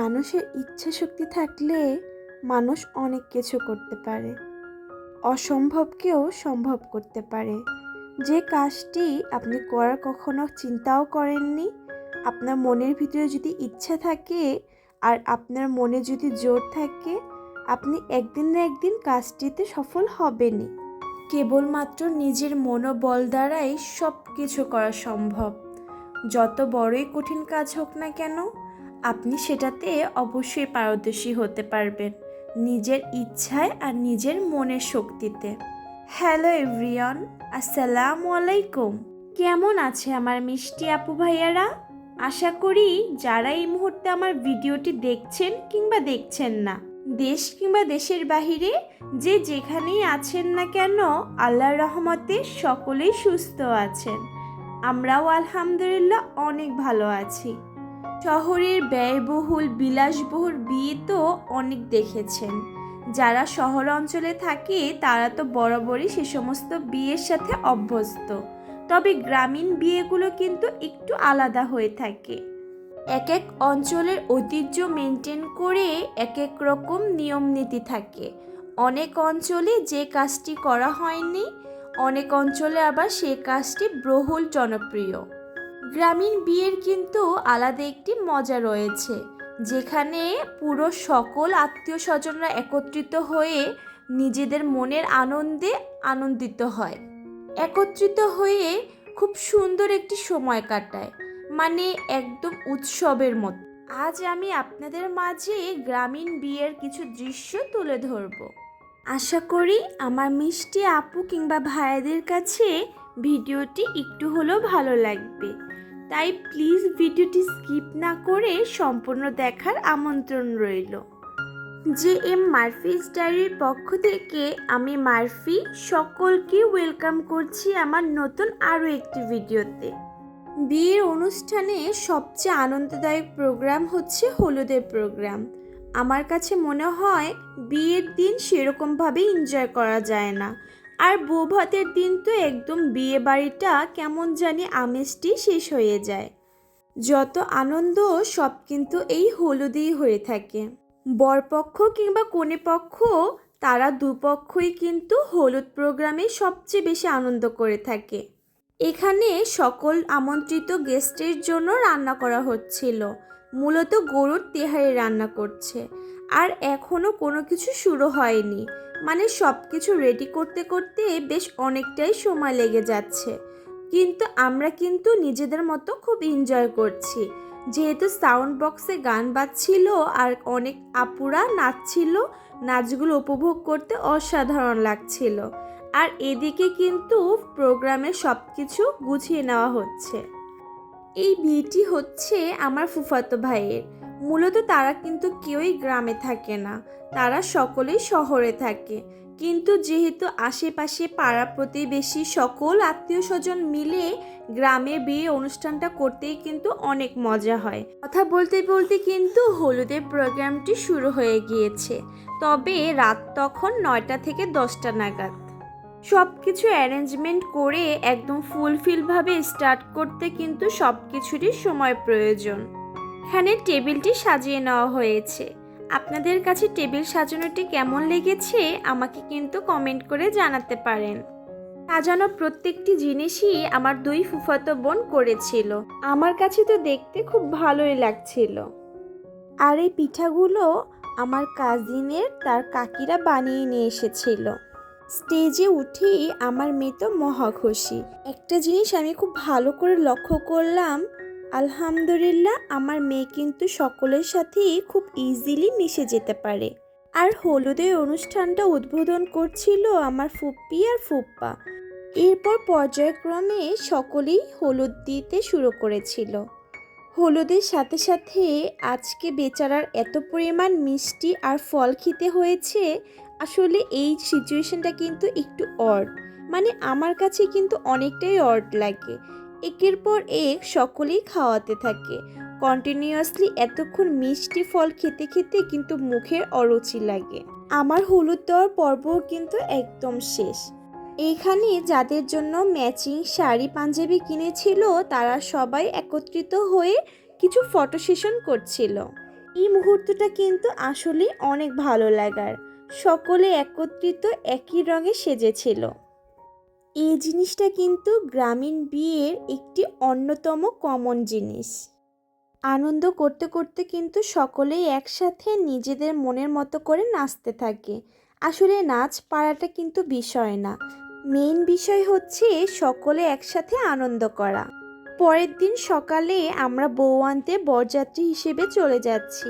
মানুষের ইচ্ছা শক্তি থাকলে মানুষ অনেক কিছু করতে পারে। অসম্ভবকেও সম্ভব করতে পারে। যে কাজটি আপনি করার কখনো চিন্তাও করেননি, আপনার মনের ভিতরে যদি ইচ্ছা থাকে আর আপনার মনে যদি জোর থাকে, আপনি একদিন না একদিন কাজটিতে সফল হবেনই। কেবলমাত্র নিজের মনোবল দ্বারাই সব কিছু করা সম্ভব। যত বড়ই কঠিন কাজ হোক না কেন আপনি সেটাতে অবশ্যই পারদর্শী হতে পারবেন নিজের ইচ্ছায় আর নিজের মনের শক্তিতে। হ্যালো এভরিয়ন আসসালামু আলাইকুম। কেমন আছে আমার মিষ্টি আপু ভাইয়ারা? আশা করি যারা এই মুহূর্তে আমার ভিডিওটি দেখছেন কিংবা দেখছেন না, দেশ কিংবা দেশের বাহিরে, যে যেখানেই আছেন না কেন, আল্লাহর রহমতে সকলেই সুস্থ আছেন। আমরাও আলহামদুলিল্লাহ অনেক ভালো আছি। শহরের ব্যয়বহুল, বিলাসবহুল বিয়ে তো অনেক দেখেছেন। যারা শহর অঞ্চলে থাকে, তারা তো বরাবরই সে সমস্ত বিয়ের সাথে অভ্যস্ত। তবে গ্রামীণ বিয়েগুলো কিন্তু একটু আলাদা হয়ে থাকে। এক এক অঞ্চলের ঐতিহ্য মেনটেন করে এক এক রকম নিয়ম নীতি থাকে। অনেক অঞ্চলে যে কাজটি করা হয়নি, অনেক অঞ্চলে আবার সে কাজটি বহুল জনপ্রিয়। গ্রামীণ বিয়ের কিন্তু আলাদা একটি মজা রয়েছে, যেখানে পুরো সকল আত্মীয় স্বজনরা একত্রিত হয়ে নিজেদের মনের আনন্দে আনন্দিত হয়। একত্রিত হয়ে খুব সুন্দর একটি সময় কাটায় মানে একদম উৎসবের মতো। আজ আমি আপনাদের মাঝে গ্রামীণ বিয়ের কিছু দৃশ্য তুলে ধরব। আশা করি আমার মিষ্টি আপু কিংবা ভাইয়াদের কাছে ভিডিওটি একটু হলেও ভালো লাগবে। তাই প্লিজ ভিডিওটি স্কিপ না করে সম্পূর্ণ দেখার আমন্ত্রণ রইল। জে এম মারফিস ডায়েরির পক্ষ থেকে আমি মারফি সকলকে ওয়েলকাম করছি আমার নতুন আরও একটি ভিডিওতে। বিয়ের অনুষ্ঠানে সবচেয়ে আনন্দদায়ক প্রোগ্রাম হচ্ছে হলুদের প্রোগ্রাম। আমার কাছে মনে হয় বিয়ের দিন সেরকমভাবে এনজয় করা যায় না। আর বউ ভাতের দিন তো একদম বিয়ে বাড়িটা কেমন জানি আমেজটি শেষ হয়ে যায়। যত আনন্দ, সব কিন্তু এই হলুদেই হয়ে থাকে। বরপক্ষ কিংবা কনে পক্ষ, তারা দুপক্ষই কিন্তু হলুদ প্রোগ্রামে সবচেয়ে বেশি আনন্দ করে থাকে। এখানে সকল আমন্ত্রিত গেস্টের জন্য রান্না করা হচ্ছিল। মূলত গরুর তেহারি রান্না করছে। আর এখনও কোনো কিছু শুরু হয়নি। মানে সব কিছু রেডি করতে করতে বেশ অনেকটাই সময় লেগে যাচ্ছে। কিন্তু আমরা কিন্তু নিজেদের মতো খুব এনজয় করছি। যেহেতু সাউন্ড বক্সে গান বাজছিল আর অনেক আপুরা নাচছিল, নাচগুলো উপভোগ করতে অসাধারণ লাগছিল। আর এদিকে কিন্তু প্রোগ্রামে সব কিছু গুছিয়ে নেওয়া হচ্ছে। এই বিয়েটি হচ্ছে আমার ফুফাতো ভাইয়ের। মূলত তারা কিন্তু কেউই গ্রামে থাকে না। তারা সকলেই শহরে থাকে। কিন্তু যেহেতু আশেপাশে পাড়া প্রতিবেশী সকল আত্মীয় স্বজন মিলে গ্রামে বিয়ে অনুষ্ঠানটা করতেই কিন্তু অনেক মজা হয়। কথা বলতে বলতে কিন্তু হলুদের প্রোগ্রামটি শুরু হয়ে গিয়েছে। তবে রাত তখন নয়টা থেকে দশটা নাগাদ। সব কিছু অ্যারেঞ্জমেন্ট করে একদম ফুলফিলভাবে স্টার্ট করতে কিন্তু সব কিছুরই সময় প্রয়োজন। এখানে টেবিলটি সাজিয়ে নেওয়া হয়েছে। আপনাদের কাছে টেবিল সাজানোটি কেমন লেগেছে, আমাকে কিন্তু কমেন্ট করে জানাতে পারেন। সাজানো প্রত্যেকটি জিনিসই আমার দুই ফুফাতো বোন করেছিল। আমার কাছে তো দেখতে খুব ভালোই লাগছিল। আর এই পিঠাগুলো আমার কাজিনের তার কাকিরা বানিয়ে নিয়ে এসেছিল। স্টেজে উঠেই আমার মেয়ে তো মহা খুশি। একটা জিনিস আমি খুব ভালো করে লক্ষ্য করলাম আলহামদুলিল্লাহ, আমার মেয়ে কিন্তু সকলের সাথেই খুব ইজিলি মিশে যেতে পারে। আর হলুদের অনুষ্ঠানটা উদ্বোধন করছিল আমার ফুপ্পি আর ফুপ্পা। এরপর পর্যায়ক্রমে সকলেই হলুদ দিতে শুরু করেছিল। হলুদের সাথে সাথে আজকে বেচারার এত পরিমাণ মিষ্টি আর ফল খেতে হয়েছে, আসলে এই সিচুয়েশনটা কিন্তু একটু অড মানে আমার কাছে কিন্তু অনেকটাই অড লাগে। একের পর এক সকলেই খাওয়াতে থাকে। কন্টিনিউয়াসলি এতক্ষণ মিষ্টি ফল খেতে খেতে কিন্তু মুখের অরুচি লাগে। আমার হলুদ দেওয়ার পর্বও কিন্তু একদম শেষ। এইখানে যাদের জন্য ম্যাচিং শাড়ি, পাঞ্জাবি কিনেছিল, তারা সবাই একত্রিত হয়ে কিছু ফটো সেশন করছিল। এই মুহূর্তটা কিন্তু আসলেই অনেক ভালো লাগার। সকলে একত্রিত একই রঙে সেজেছিল। এই জিনিসটা কিন্তু গ্রামীণ বিয়ের একটি অন্যতম কমন জিনিস। আনন্দ করতে করতে কিন্তু সকলেই একসাথে নিজেদের মনের মতো করে নাচতে থাকে। আসলে নাচ পারাটা কিন্তু বিষয় না। মেইন বিষয় হচ্ছে সকলে একসাথে আনন্দ করা। পরের দিন সকালে আমরা বউ আনতে বরযাত্রী হিসেবে চলে যাচ্ছি।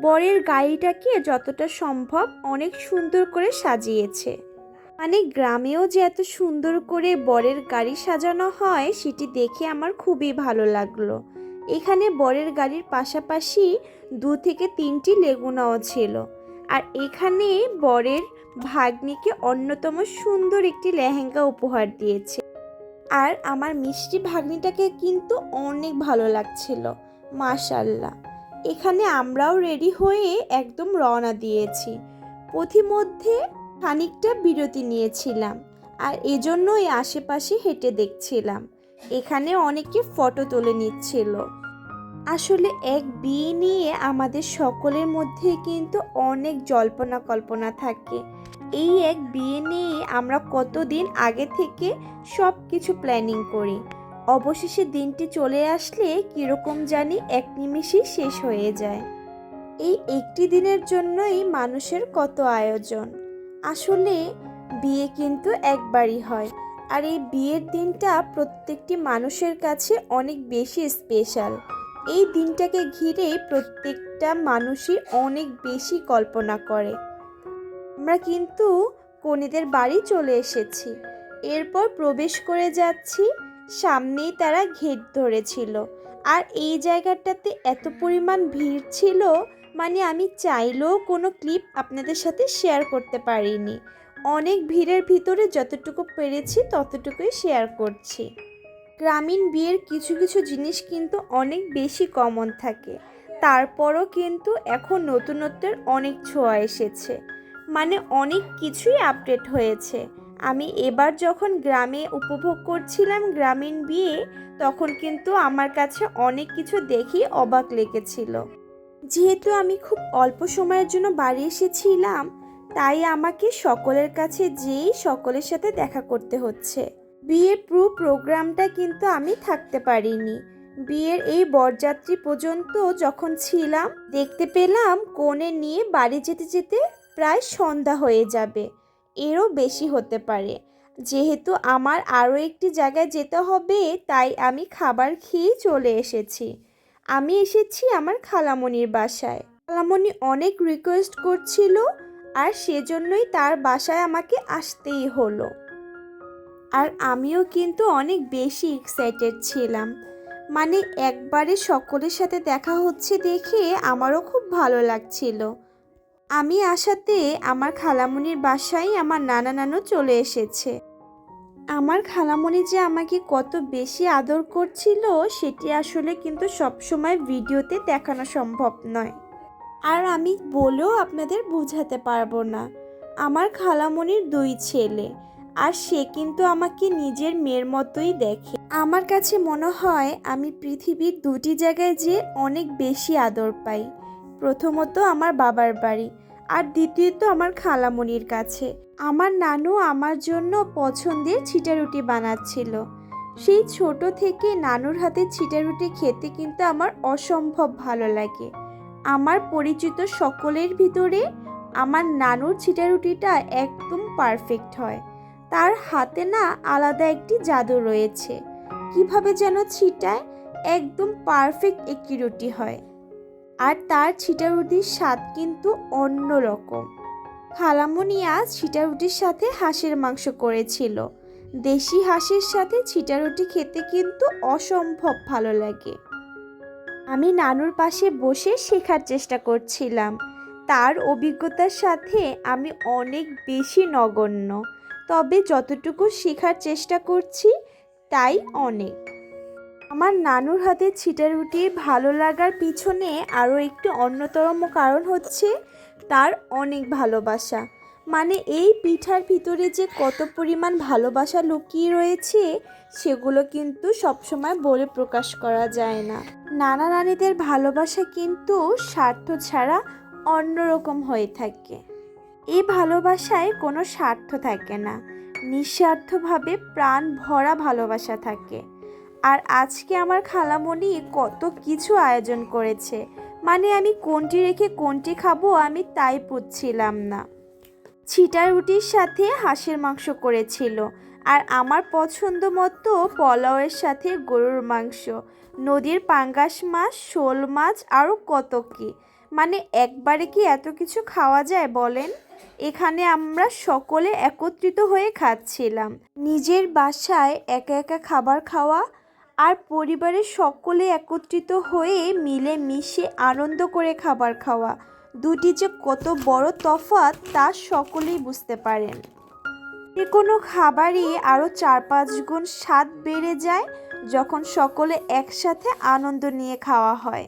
বরের গাড়িটাকে যতটা সম্ভব অনেক সুন্দর করে সাজিয়েছে। মানে গ্রামেও যে এত সুন্দর করে বরের গাড়ি সাজানো হয়, সেটি দেখে আমার খুবই ভালো লাগল। এখানে বরের গাড়ির পাশাপাশি দু থেকে তিনটি লেগুনাও ছিল। আর এখানে বরের ভাগ্নিকে অন্যতম সুন্দর একটি লেহেঙ্গা উপহার দিয়েছে। আর আমার মিষ্টি ভাগ্নিটাকে কিন্তু অনেক ভালো লাগছিল, মাশাল্লাহ। এখানে আমরাও রেডি হয়ে একদম রওনা দিয়েছি। পথিমধ্যে খানিকটা বিরতি নিয়েছিলাম আর এজন্যই আশেপাশে হেঁটে দেখছিলাম। এখানে অনেকে ফটো তুলে নিচ্ছিল। আসলে এক বিয়ে নিয়ে আমাদের সকলের মধ্যে কিন্তু অনেক জল্পনা কল্পনা থাকে। এই এক বিয়ে নিয়ে আমরা কতদিন আগে থেকে সব কিছু প্ল্যানিং করি। অবশেষে দিনটি চলে আসলে কীরকম জানি এক নিমিষেই শেষ হয়ে যায়। এই একটি দিনের জন্যই মানুষের কত আয়োজন। আসলে বিয়ে কিন্তু একবারই হয়। আর এই বিয়ের দিনটা প্রত্যেকটি মানুষের কাছে অনেক বেশি স্পেশাল এই দিনটাকে ঘিরে প্রত্যেকটা মানুষই অনেক বেশি কল্পনা করে। আমরা কিন্তু কনেদের বাড়ি চলে এসেছি। এরপর প্রবেশ করে যাচ্ছি, সামনেই তারা ঘেট ধরেছিল। আর এই জায়গাটাতে এত পরিমাণ ভিড় ছিল মানে আমি চাইলেও কোনো ক্লিপ আপনাদের সাথে শেয়ার করতে পারিনি। অনেক ভিড়ের ভিতরে যতটুকু পেরেছি ততটুকুই শেয়ার করছি। গ্রামীণ বিয়ের কিছু কিছু জিনিস কিন্তু অনেক বেশি কমন থাকে। তারপরও কিন্তু এখন নতুনত্বের অনেক ছোঁয়া এসেছে। মানে অনেক কিছুই আপডেট হয়েছে। আমি এবার যখন গ্রামে উপভোগ করছিলাম গ্রামীণ বিয়ে, তখন কিন্তু আমার কাছে অনেক কিছু দেখি অবাক লেগেছিল। যেহেতু আমি খুব অল্প সময়ের জন্য বাড়ি এসেছিলাম, তাই আমাকে সকলের কাছে যেয়েই সকলের সাথে দেখা করতে হচ্ছে। বিয়ের পুরো প্রোগ্রামটা কিন্তু আমি থাকতে পারিনি। বিয়ের এই বরযাত্রী পর্যন্ত যখন ছিলাম, দেখতে পেলাম কোণে নিয়ে বাড়ি যেতে যেতে প্রায় সন্ধ্যা হয়ে যাবে। এরও বেশি হতে পারে। যেহেতু আমার আরও একটি জায়গায় যেতে হবে, তাই আমি খাবার খেয়ে চলে এসেছি। আমি এসেছি আমার খালামণির বাসায়। খালামণি অনেক রিকোয়েস্ট করছিল আর সেজন্যই তার বাসায় আমাকে আসতেই হলো। আর আমিও কিন্তু অনেক বেশি এক্সাইটেড ছিলাম। মানে একবারে সকলের সাথে দেখা হচ্ছে দেখে আমারও খুব ভালো লাগছিল। আমি আসাতে আমার খালামণির বাসায় আমার নানা নানু চলে এসেছে। আমার খালামণি যে আমাকে কত বেশি আদর করছিল, সেটি আসলে কিন্তু সবসময় ভিডিওতে দেখানো সম্ভব নয়। আর আমি বলেও আপনাদের বোঝাতে পারব না। আমার খালামণির দুই ছেলে, আর সে কিন্তু আমাকে নিজের মেয়ের মতোই দেখে। আমার কাছে মনে হয় আমি পৃথিবীর দুটি জায়গায় যে অনেক বেশি আদর পাই। প্রথমত আমার বাবার বাড়ি আর দ্বিতীয়ত আমার খালামণির কাছে। আমার নানু আমার জন্য পছন্দের ছিটারুটি বানাচ্ছিল। সেই ছোট থেকে নানুর হাতে ছিটারুটি খেতে কিন্তু আমার অসম্ভব ভালো লাগে। আমার পরিচিত সকলের ভিতরে আমার নানুর ছিটারুটিটা একদম পারফেক্ট হয়। তার হাতে না আলাদা একটি জাদু রয়েছে। কীভাবে যেন ছিটায়, একদম পারফেক্ট একটি রুটি হয়। আর তার ছিটা রুটির স্বাদ কিন্তু অন্য রকম। খালামণি আজ ছিটা রুটির সাথে হাঁসের মাংস করেছিল। দেশি হাঁসের সাথে ছিটা রুটি খেতে কিন্তু অসম্ভব ভালো লাগে। আমি নানুর পাশে বসে শেখার চেষ্টা করছিলাম। তার অভিজ্ঞতার সাথে আমি অনেক বেশি নগণ্য। তবে যতটুকু শেখার চেষ্টা করছি, তাই অনেক। আমার নানুর হাতে ছিটা রুটি ভালো লাগার পিছনে আরও একটি অন্যতম কারণ হচ্ছে তার অনেক ভালোবাসা। মানে এই পিঠার ভিতরে যে কত পরিমাণ ভালোবাসা লুকিয়ে রয়েছে, সেগুলো কিন্তু সবসময় বলে প্রকাশ করা যায় না। নানা নানিদের ভালোবাসা কিন্তু স্বার্থ ছাড়া অন্যরকম হয়ে থাকে। এই ভালোবাসায় কোনো স্বার্থ থাকে না। নিঃস্বার্থভাবে প্রাণ ভরা ভালোবাসা থাকে। আর আজকে আমার খালামণি কত কিছু আয়োজন করেছে। মানে আমি কোনটি রেখে কোনটি খাব আমি তাই বুঝছিলাম না। ছিটা রুটির সাথে হাঁসের মাংস করেছিল আর আমার পছন্দ মতো পোলাওয়ের সাথে গরুর মাংস, নদীর পাঙ্গাস মাছ, শোল মাছ, আরও কত কি। মানে একবারে কি এত কিছু খাওয়া যায় বলেন? এখানে আমরা সকলে একত্রিত হয়ে খাচ্ছিলাম। নিজের বাসায় একা একা খাবার খাওয়া আর পরিবারের সকলে একত্রিত হয়ে মিলে মিশে আনন্দ করে খাবার খাওয়া। দুটি যে কত বড় তফাৎ তা সকলেই বুঝতে পারেন। যে কোনো খাবারই আরও চার পাঁচ গুণ স্বাদ বেড়ে যায় যখন সকলে একসাথে আনন্দ নিয়ে খাওয়া হয়।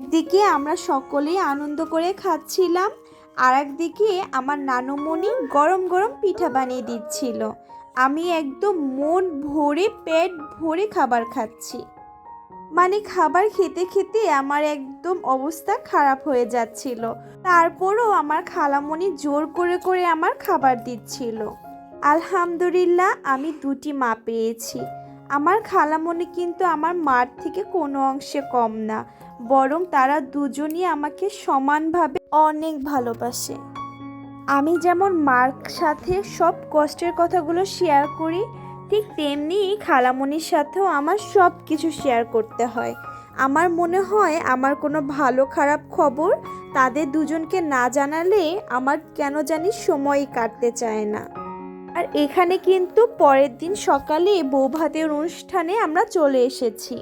একদিকে আমরা সকলেই আনন্দ করে খাচ্ছিলাম আর একদিকে আমার নানুমণি গরম গরম পিঠা বানিয়ে দিচ্ছিল। আমি একদম মন ভরে পেট ভরে খাবার খাচ্ছি। মানে খাবার খেতে খেতে আমার একদম অবস্থা খারাপ হয়ে যাচ্ছিল। তারপরও আমার খালামণি জোর করে করে আমার খাবার দিচ্ছিল। আলহামদুলিল্লাহ, আমি দুটি মা পেয়েছি। আমার খালামণি কিন্তু আমার মার থেকে কোনো অংশে কম না। বরং তারা দুজনই আমাকে সমানভাবে অনেক ভালোবাসে। আমি যেমন মার সাথে সব কষ্টের কথাগুলো শেয়ার করি ঠিক তেমনি খালামণির সাথেও আমার সব কিছু শেয়ার করতে হয়। আমার মনে হয় আমার কোনো ভালো খারাপ খবর তাদের দুজনকে না জানালে আমার কেন জানি সময়ই কাটতে চায় না। আর এখানে কিন্তু পরের দিন সকালে বৌভাতের অনুষ্ঠানে আমরা চলে এসেছি।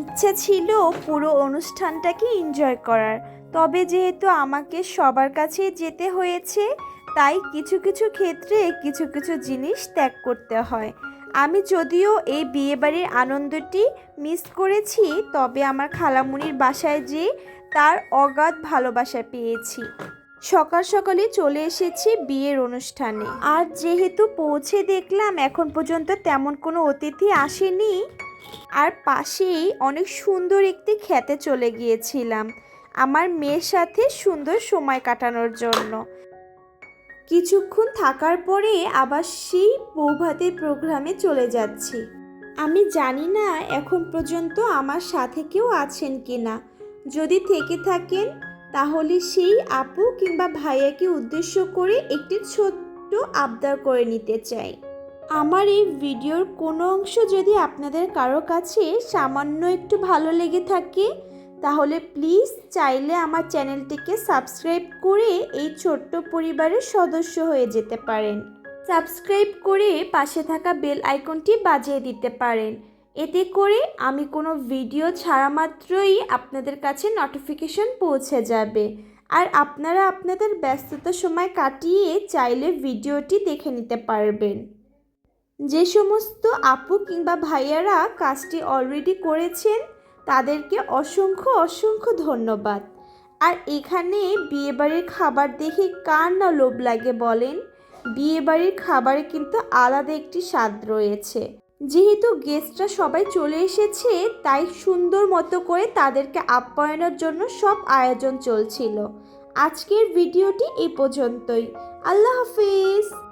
ইচ্ছে ছিল পুরো অনুষ্ঠানটাকে এনজয় করার। তবে যেহেতু আমাকে সবার কাছে যেতে হয়েছে তাই কিছু কিছু ক্ষেত্রে কিছু কিছু জিনিস ত্যাগ করতে হয়। আমি যদিও এই বিয়েবাড়ির আনন্দটি মিস করেছি, তবে আমার খালামুনির বাসায় যেয়ে তার অগাধ ভালোবাসা পেয়েছি। সকাল সকালে চলে এসেছি বিয়ের অনুষ্ঠানে। আর যেহেতু পৌঁছে দেখলাম, এখন পর্যন্ত তেমন কোনো অতিথি আসেনি। আর পাশেই অনেক সুন্দর একটি খেতে চলে গিয়েছিলাম। আমার মেয়ের সাথে সুন্দর সময় কাটানোর জন্য। কিছুক্ষণ থাকার পরে আবার সেই বৌভাতের প্রোগ্রামে চলে যাচ্ছি। আমি জানি না এখন পর্যন্ত আমার সাথে কেউ আছেন কি না যদি থেকে থাকেন, তাহলে সেই আপু কিংবা ভাইয়াকে উদ্দেশ্য করে একটি ছোট্ট আবদার করে নিতে চাই। আমার এই ভিডিওর কোনো অংশ যদি আপনাদের কারও কাছে সামান্য একটু ভালো লেগে থাকে তাহলে প্লিজ চাইলে আমার চ্যানেলটিকে সাবস্ক্রাইব করে এই ছোট্ট পরিবারের সদস্য হয়ে যেতে পারেন। সাবস্ক্রাইব করে পাশে থাকা বেল আইকনটি বাজিয়ে দিতে পারেন। এতে করে আমি কোনো ভিডিও ছাড়া মাত্রই আপনাদের কাছে নোটিফিকেশন পৌঁছে যাবে। আর আপনারা আপনাদের ব্যস্ততা সময় কাটিয়ে চাইলে ভিডিওটি দেখে নিতে পারবেন। যে সমস্ত আপু কিংবা ভাইয়ারা কাজটি অলরেডি করেছেন তাদেরকে অসংখ্য অসংখ্য ধন্যবাদ। আর এখানে বিয়েবাড়ির খাবার দেখে কার না লোভ লাগে বলেন? বিয়েবাড়ির খাবারে কিন্তু আলাদা একটি স্বাদ রয়েছে। যেহেতু গেস্টরা সবাই চলে এসেছে, তাই সুন্দর মতো করে তাদেরকে আপ্যায়নের জন্য সব আয়োজন চলছিল। আজকের ভিডিওটি এ পর্যন্তই। আল্লাহ হাফিজ!